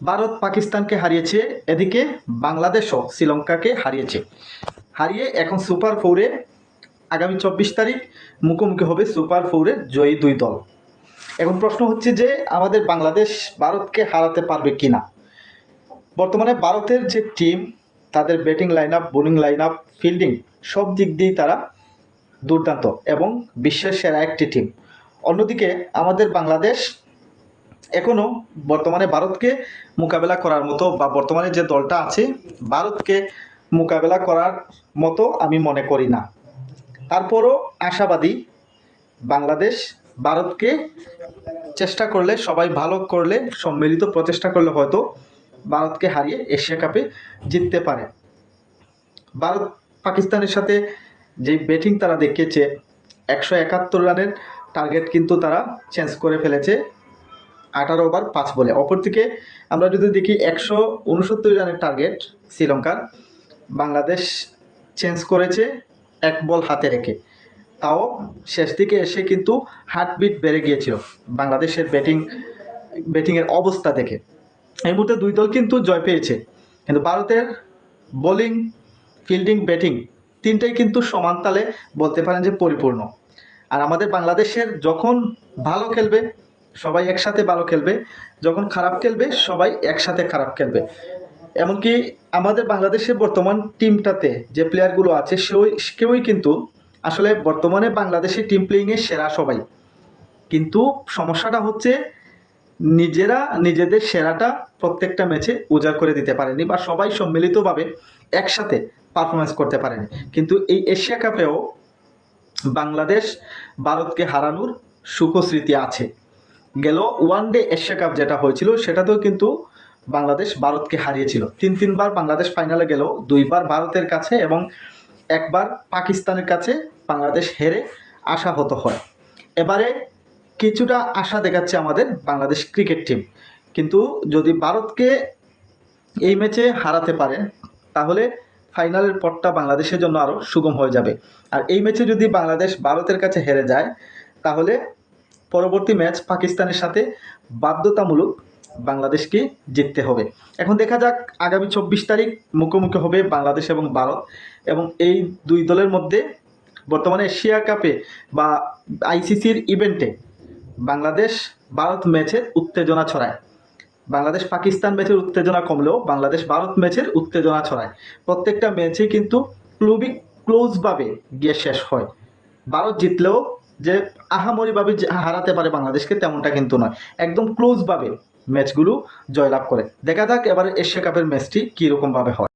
ভারত পাকিস্তানকে হারিয়েছে, এদিকে বাংলাদেশও শ্রীলঙ্কাকে হারিয়েছে। হারিয়ে এখন সুপার ফোরে, আগামী চব্বিশ তারিখ মুখোমুখি হবে সুপার ফোরের জয়ী দুই দল। এখন প্রশ্ন হচ্ছে যে, আমাদের বাংলাদেশ ভারতকে হারাতে পারবে কি না বর্তমানে ভারতের যে টিম তাদের batting line up bowling line up fielding সব দিক দিয়েই তারা দুর্দান্ত এবং বিশ্বের সেরা একটি টিম অন্যদিকে আমাদের বাংলাদেশ এখনও বর্তমানে ভারতকে মোকাবেলা করার মতো বা বর্তমানে যে দলটা আছে, ভারতকে মোকাবেলা করার মতো আমি মনে করি না। তারপরও আশাবাদী বাংলাদেশ ভারতকে চেষ্টা করলে, সবাই ভালো করলে, সম্মিলিত প্রচেষ্টা করলে হয়তো ভারতকে হারিয়ে এশিয়া কাপে জিততে পারে। ভারত পাকিস্তানের সাথে যে ব্যাটিং তারা দেখিয়েছে, একশো একাত্তর রানের টার্গেট কিন্তু তারা চেঞ্জ করে ফেলেছে। আঠারো ওভার পাঁচ বলে। অপরদিকে আমরা যদি দেখি একশো উনসত্তর রানের টার্গেট শ্রীলঙ্কার। বাংলাদেশ চেঞ্জ করেছে এক বল হাতে রেখে। তাও শেষ দিকে এসে কিন্তু হার্টবিট বেড়ে গিয়েছিল বাংলাদেশের ব্যাটিং ব্যাটিংয়ের অবস্থা দেখে। এই মুহূর্তে দুই দল কিন্তু জয় পেয়েছে। কিন্তু ভারতের বোলিং ফিল্ডিং ব্যাটিং তিনটাই কিন্তু সমান তালে বলতে পারেন যে পরিপূর্ণ। আর আমাদের বাংলাদেশের যখন ভালো খেলবে সবাই একসাথে ভালো খেলবে। যখন খারাপ খেলবে, সবাই একসাথে খারাপ খেলবে। এমনকি আমাদের বাংলাদেশের বর্তমান টিমটাতে যে প্লেয়ারগুলো আছে, সেও কেউই কিন্তু আসলে বর্তমানে বাংলাদেশের টিম প্লেয়িংয়ে সেরা সবাই। কিন্তু সমস্যাটা হচ্ছে নিজেরা নিজেদের সেরাটা প্রত্যেকটা ম্যাচে উজাড় করে দিতে পারেনি বা সবাই সম্মিলিতভাবে একসাথে পারফরমেন্স করতে পারেনি। কিন্তু এই এশিয়া কাপেও বাংলাদেশ ভারতকে হারানোর সুখস্মৃতি আছে। গেল ওয়ান ডে এশিয়া কাপ যেটা হয়েছিল, সেটাতেও কিন্তু বাংলাদেশ ভারতকে হারিয়েছিল। তিন, তিনবার বাংলাদেশ ফাইনালে গেল, দুইবার ভারতের কাছে এবং একবার পাকিস্তানের কাছে বাংলাদেশ হেরে আশাহত হয়। এবারে কিছুটা আশা দেখাচ্ছে আমাদের বাংলাদেশ ক্রিকেট টিম কিন্তু যদি ভারতকে এই ম্যাচে হারাতে পারে, তাহলে ফাইনালের পথটা বাংলাদেশের জন্য আরও সুগম হয়ে যাবে। আর এই ম্যাচে যদি বাংলাদেশ ভারতের কাছে হেরে যায়, তাহলে পরবর্তী ম্যাচ পাকিস্তানের সাথে বাধ্যতামূলক বাংলাদেশকে জিততে হবে। এখন দেখা যাক আগামী চব্বিশ তারিখ মুখোমুখি হবে বাংলাদেশ এবং ভারত এবং এই দুই দলের মধ্যে বর্তমানে এশিয়া কাপে বা আইসিসির ইভেন্টে বাংলাদেশ, ভারত ম্যাচের উত্তেজনা ছড়ায়। বাংলাদেশ, পাকিস্তান ম্যাচের উত্তেজনা কমলেও বাংলাদেশ, ভারত ম্যাচের উত্তেজনা ছড়ায়। প্রত্যেকটা ম্যাচেই কিন্তু ক্লুবই ক্লোজভাবে গিয়ে শেষ হয়। ভারত জিতলেও যে আহামরিভাবে হারাতে পারে বাংলাদেশকে তেমনটা কিন্তু নয়। একদম ক্লোজভাবে ম্যাচগুলো জয়লাভ করে। দেখা যাক এবারে এশিয়া কাপের ম্যাচটি কীরকমভাবে হয়।